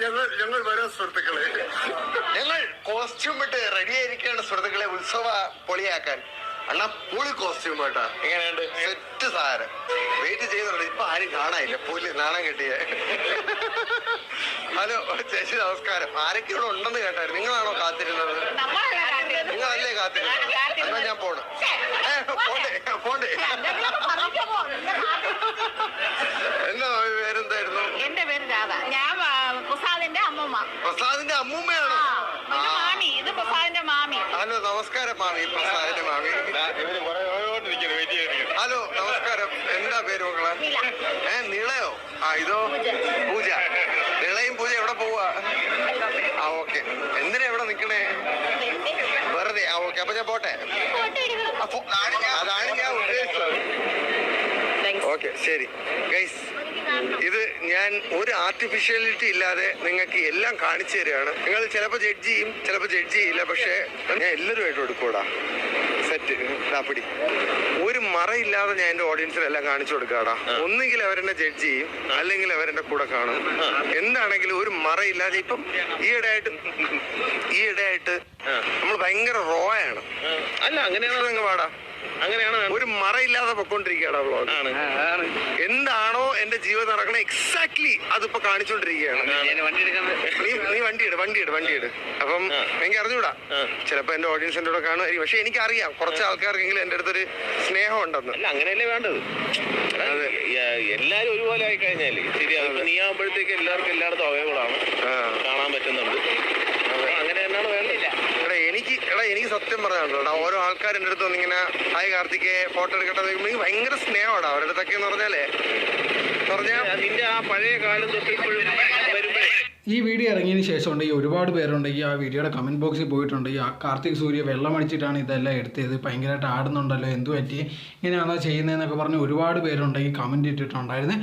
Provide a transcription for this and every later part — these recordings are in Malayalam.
ഞങ്ങൾ ഞങ്ങൾ വരാം സുഹൃത്തുക്കളെ ഞങ്ങൾ കോസ്റ്റ്യൂം ഇട്ട് റെഡി ആയിരിക്കുകയാണ് സുഹൃത്തുക്കളെ ഉത്സവ പൊളിയാക്കാൻ. അണ്ണാ പൊളി കോസ്റ്റ്യൂം കേട്ടാ എങ്ങനെയുണ്ട്? സെറ്റ് സാരം വെയിറ്റ് ചെയ്യുന്നുണ്ട് ഇപ്പൊ ആരും കാണാനില്ല. പുലി നാണം കെട്ടിയ. ഹലോ ചേച്ചി നമസ്കാരം. ആരൊക്കെ ഇവിടെ ഉണ്ടെന്ന് കേട്ടായിരുന്നു. നിങ്ങളാണോ കാത്തിരുന്നത്. നിങ്ങളല്ലേ കാത്തിരുന്നത്. എന്നാ ഞാൻ പോണ് ഛെ, ഏ, പോണ്ടേ പോണ്ടേ എന്തെങ്കിലുമൊക്കെ പറഞ്ഞിട്ട് പോ. നിന്റെ കാത്തിരുന്നത്. എന്താ പേരെന്തായിരുന്നു എന്റെ പേര് രാധ ഞാൻ ആ, പ്രസാദിന്റെ അമ്മൂമ്മ. പ്രസാദിന്റെ അമ്മൂമ്മയാണോ? മാമി. ഇത് പ്രസാദിന്റെ മാമി. ഹലോ നമസ്കാരം മാമി. പ്രസാദിന്റെ മാമി. ഹലോ നമസ്കാരം. എന്താ പേര് മക്കളെ. ഏ നിളയോ? ആ ഇതോ? പൂജ. നിളയും പൂജ എവിടെ പോവാ? ആ ഓക്കെ. എന്തിനാ എവിടെ നിക്കണേ വെറുതെ. ആ ഓക്കെ. അപ്പൊ ഞാൻ പോട്ടെ. അതാണ് ഞാൻ ഉദ്ദേശിച്ചത്. ഓക്കെ ശരി. ഗൈസ് ഞാൻ ഒരു ആർട്ടിഫിഷ്യാലിറ്റി ഇല്ലാതെ നിങ്ങൾക്ക് എല്ലാം കാണിച്ചു തരികയാണ്. നിങ്ങൾ ചിലപ്പോൾ ജഡ്ജ് ചെയ്യും ചിലപ്പോൾ ജഡ്ജ് ചെയ്യില്ല പക്ഷേ ഞാൻ എല്ലാവരുമായിട്ട് എടുക്കൂടാ. സെറ്റ് പിടി. ഒരു മറയില്ലാതെ ഞാൻ എന്റെ ഓഡിയൻസിനെല്ലാം കാണിച്ചു കൊടുക്കാടാ. ഒന്നുകിൽ അവരെന്നെ ജഡ്ജ് ചെയ്യും അല്ലെങ്കിൽ അവരെന്റെ കൂടെ കാണും. എന്താണെങ്കിലും ഒരു മറയില്ലാതെ ഇപ്പം ഈയിടെയായിട്ട് ഈയിടെയായിട്ട് നമ്മൾ ഭയങ്കര റോ ആണ്. അല്ല അങ്ങനെയാണ്? അങ്ങ് പാടാ അങ്ങനെയാണ് ഒരു മറയില്ലാതെ പൊക്കോണ്ടിരിക്കുകയാണ് വ്ളോഗ് ആണ്. എന്താണോ എന്റെ ജീവിതം നടക്കണ എക്സാക്ട്ലി അതിപ്പോ കാണിച്ചോണ്ടിരിക്കുകയാണ്. നീ നീ വണ്ടി വണ്ടിയിട് വണ്ടി ഇട് വണ്ടി ഇട്. അപ്പം എനിക്ക് അറിഞ്ഞൂടാ. ചിലപ്പോ എന്റെ ഓഡിയൻസിന്റെ കൂടെ കാണുമായിരിക്കും പക്ഷെ എനിക്കറിയാം കുറച്ച് ആൾക്കാർക്കെങ്കിലും എന്റെ അടുത്തൊരു സ്നേഹം ഉണ്ടെന്ന്. അല്ല അങ്ങനെയല്ലേ വേണ്ടത്? അതെ. എല്ലാരും ഒരുപോലെ ആയി കഴിഞ്ഞാൽ ശരി നീ ആകുമ്പോഴത്തേക്ക് എല്ലാവർക്കും എല്ലായിടത്തും അവൈലബിൾ ആണ്. കാണാൻ പറ്റുന്നുണ്ട്. അങ്ങനെ തന്നെയാണ് വേണ്ടത് എടാ എനിക്ക് എടാ എനിക്ക് സത്യം പറയാനുള്ളൂ ഓരോ ആൾക്കാർ എന്റെ അടുത്ത് വന്നിങ്ങനെ ഹായ് കാർത്തിക്കെ ഫോട്ടോ എടുക്കട്ടെ? എന്ന് എനിക്ക് ഭയങ്കര സ്നേഹമാണ് അവരുടെ അടുത്തൊക്കെ എന്ന് പറഞ്ഞാലേ. പറഞ്ഞാൽ നിന്റെ ആ പഴയ കാലം തൊട്ട് ഇപ്പോഴും വരുമ്പോഴേ. ഈ വീഡിയോ ഇറങ്ങിയതിന് ശേഷം ഉണ്ടെങ്കിൽ ഒരുപാട് പേരുണ്ടെങ്കിൽ ആ വീഡിയോയുടെ കമന്റ് ബോക്സിൽ പോയിട്ടുണ്ടെങ്കിൽ ആ കാർത്തിക് സൂര്യ വെള്ളമടിച്ചിട്ടാണ് ഇതെല്ലാം എടുത്തത്. ഭയങ്കരമായിട്ട് ആടുന്നുണ്ടല്ലോ എന്തു പറ്റി? ഇങ്ങനെയാണോ ചെയ്യുന്നതെന്നൊക്കെ പറഞ്ഞ് ഒരുപാട് പേരുണ്ടെങ്കിൽ കമന്റ് ഇട്ടിട്ടുണ്ടായിരുന്നു.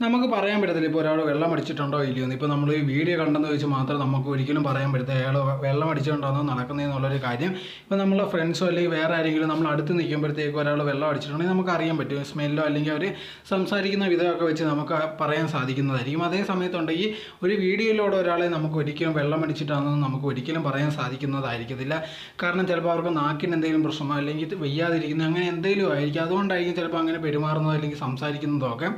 നമുക്ക് പറയാൻ പറ്റത്തില്ല. ഇപ്പോൾ ഒരാൾ വെള്ളം അടിച്ചിട്ടുണ്ടോ ഇല്ലയോ ഇപ്പോൾ നമ്മൾ ഈ വീഡിയോ കണ്ടെന്ന് വെച്ച് മാത്രം നമുക്ക് ഒരിക്കലും പറയാൻ പറ്റത്തില്ല. അയാൾ വെള്ളം അടിച്ചിട്ടുണ്ടോ നടക്കുന്നതെന്നുള്ളൊരു കാര്യം. ഇപ്പോൾ നമ്മളെ ഫ്രണ്ട്സോ അല്ലെങ്കിൽ വേറെ ആരെങ്കിലും നമ്മൾ അടുത്ത് നിൽക്കുമ്പോഴത്തേക്കും ഒരാൾ വെള്ളം അടിച്ചിട്ടുണ്ടെങ്കിൽ നമുക്ക് അറിയാൻ പറ്റും. സ്മെല്ലോ അല്ലെങ്കിൽ അവർ സംസാരിക്കുന്ന വിധമൊക്കെ വെച്ച് നമുക്ക് പറയാൻ സാധിക്കുന്നതായിരിക്കും. അതേ സമയത്തുണ്ടെങ്കിൽ ഒരു വീഡിയോയിലൂടെ ഒരാളെ നമുക്ക് ഒരിക്കലും വെള്ളം അടിച്ചിട്ടാണെന്ന് നമുക്ക് ഒരിക്കലും പറയാൻ സാധിക്കുന്നതായിരിക്കത്തില്ല. കാരണം ചിലപ്പോൾ അവർക്ക് നാക്കിന് എന്തെങ്കിലും പ്രശ്നമോ അല്ലെങ്കിൽ വെയ്യാതിരിക്കുന്ന അങ്ങനെ എന്തെങ്കിലും ആയിരിക്കും. അതുകൊണ്ടായിരിക്കും ചിലപ്പോൾ അങ്ങനെ പെരുമാറുന്നതോ അല്ലെങ്കിൽ സംസാരിക്കുന്നതോ ഒക്കെ.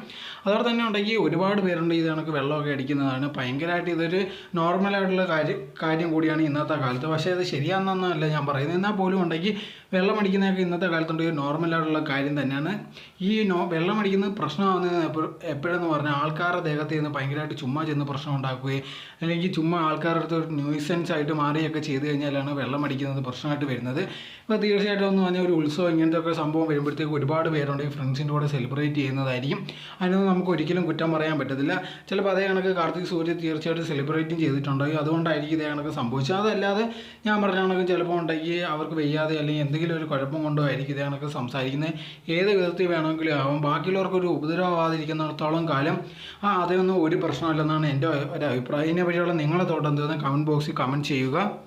അതോടെ തന്നെ ഉണ്ടെങ്കിൽ ഒരുപാട് പേരുണ്ട് ഇത് കണക്ക് വെള്ളമൊക്കെ അടിക്കുന്നതാണ്. ഭയങ്കരമായിട്ട് ഇതൊരു നോർമലായിട്ടുള്ള കാര്യം കാര്യം കൂടിയാണ് ഇന്നത്തെ കാലത്ത്. പക്ഷേ അത് ശരിയാണെന്നല്ല ഞാൻ പറയുന്നത്. എന്നാൽ പോലും ഉണ്ടെങ്കിൽ വെള്ളം അടിക്കുന്നതൊക്കെ ഇന്നത്തെ കാലത്തുണ്ടെങ്കിൽ നോർമലായിട്ടുള്ള കാര്യം തന്നെയാണ്. ഈ നോ വെള്ളം അടിക്കുന്നത് പ്രശ്നമാകുന്നത് എപ്പോ- എപ്പോഴെന്ന് പറഞ്ഞാൽ ആൾക്കാരുടെ ദേഹത്ത് നിന്ന് ഭയങ്കരമായിട്ട് ചുമ്മാ ചെന്ന് പ്രശ്നം ഉണ്ടാക്കുകയും അല്ലെങ്കിൽ ചുമ്മാ ആൾക്കാരുടെ അടുത്ത് ഒരു ന്യൂസൻസ് ആയിട്ട് മാറുകയൊക്കെ ചെയ്തു കഴിഞ്ഞാലാണ് വെള്ളം അടിക്കുന്നത് പ്രശ്നമായിട്ട് വരുന്നത്. ഇപ്പോൾ തീർച്ചയായിട്ടും എന്ന് പറഞ്ഞാൽ ഒരു ഉത്സവം ഇങ്ങനത്തെ ഒക്കെ സംഭവം വരുമ്പോഴത്തേക്ക് ഒരുപാട് പേരുണ്ടെങ്കിൽ ഫ്രണ്ട്സിന്റെ കൂടെ സെലിബ്രേറ്റ് ചെയ്യുന്നതായിരിക്കും. അതിനൊന്നും നമുക്ക് ഒരിക്കലും കുറ്റം പറയാൻ പറ്റത്തില്ല. ചിലപ്പോൾ അതേ കണക്ക് കാർത്തിക് സൂര്യ തീർച്ചയായിട്ടും സെലിബ്രേറ്റും ചെയ്തിട്ടുണ്ടാകും അതുകൊണ്ടായിരിക്കും ഇതേ കണക്ക് സംഭവിച്ചത്. അതല്ലാതെ ഞാൻ പറഞ്ഞ കണക്ക് ചിലപ്പോൾ ഉണ്ടെങ്കിൽ അവർക്ക് വയ്യാതെ അല്ലെങ്കിൽ എന്തെങ്കിലും ഒരു കുഴപ്പം കൊണ്ടോ ആയിരിക്കും ഇതേ സംസാരിക്കുന്നത്. ഏത് വിധത്തിൽ വേണമെങ്കിലും ആവാം. ബാക്കിയുള്ളവർക്ക് ഒരു ഉപദ്രവമാവാതിരിക്കുന്നിടത്തോളം കാലം ആ അതൊന്നും ഒരു പ്രശ്നമല്ലെന്നാണ് എന്റെ ഒരു അഭിപ്രായം. ഇതിനെ പറ്റിയുള്ള നിങ്ങളെ തോട്ടം എന്തെന്ന് കമന്റ് ബോക്സിൽ കമന്റ് ചെയ്യുക.